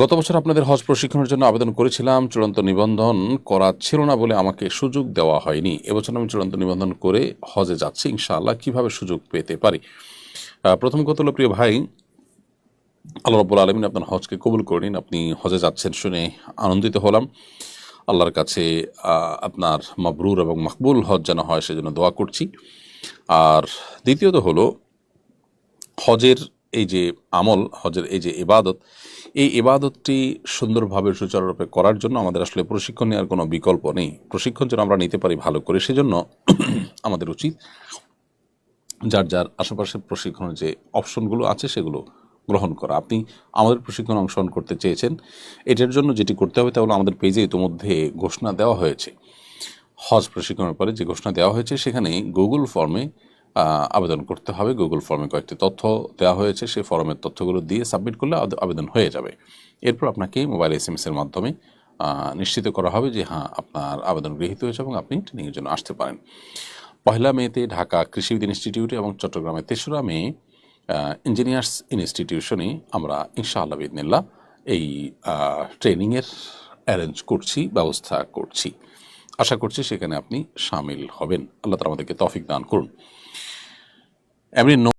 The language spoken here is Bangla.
গত বছর আপনাদের হজ প্রশিক্ষণের জন্য আবেদন করেছিলাম, চূড়ান্ত নিবন্ধন করা ছিল না বলে আমাকে সুযোগ দেওয়া হয়নি। এবছর আমি চূড়ান্ত নিবন্ধন করে হজে যাচ্ছি, ইনশাআল্লাহ কীভাবে সুযোগ পেতে পারি? প্রথম কথা হলো, প্রিয় ভাই, আল্লাহ রব্বুল আলমিন আপনার হজকে কবুল করে নিন। আপনি হজে যাচ্ছেন শুনে আনন্দিত হলাম। আল্লাহর কাছে আপনার মাবরুর এবং মকবুল হজ যেন হয়, সেজন্য দোয়া করছি। আর দ্বিতীয়ত হলো, হজের এই যে আমল, হজের এই যে ইবাদত, এই ইবাদতটি সুন্দরভাবে সুচারুরূপে করার জন্য আমাদের আসলে প্রশিক্ষণ নেওয়ার কোনো বিকল্প নেই। প্রশিক্ষণ যেন আমরা নিতে পারি ভালো করে, সেজন্য আমাদের উচিত যার যার আশেপাশের প্রশিক্ষণের যে অপশনগুলো আছে সেগুলো গ্রহণ করা। আপনি আমাদের প্রশিক্ষণ অংশগ্রহণ করতে চেয়েছেন, এটার জন্য যেটি করতে হবে তা হলো আমাদের পেজে ইতোমধ্যে ঘোষণা দেওয়া হয়েছে। হজ প্রশিক্ষণের পরে যে ঘোষণা দেওয়া হয়েছে, সেখানে গুগল ফর্মে আবেদন করতে হবে। গুগল ফর্মে কয়েকটি তথ্য দেওয়া হয়েছে। সেই ফর্মের তথ্যগুলো দিয়ে সাবমিট করলে আবেদন হয়ে যাবে। এরপর আপনাকে মোবাইল এস এর মাধ্যমে নিশ্চিত করা হবে যে হ্যাঁ আপনার আবেদন গৃহীত হয়েছে এবং আপনি ট্রেনিংয়ের জন্য আসতে পারেন। পহেলা মেতে ঢাকা কৃষিবিদ ইনস্টিটিউটে এবং চট্টগ্রামে তেসরা মে ইঞ্জিনিয়ার্স ইনস্টিটিউশনে আমরা ইনশাআল্লাহ বিদিনিল্লাহ এই ট্রেনিংয়ের অ্যারেঞ্জ করছি, ব্যবস্থা করছি। আশা করছি সেখানে আপনি সামিল হবেন। আল্লাহ তালা আমাদেরকে তফিক দান করুন। every no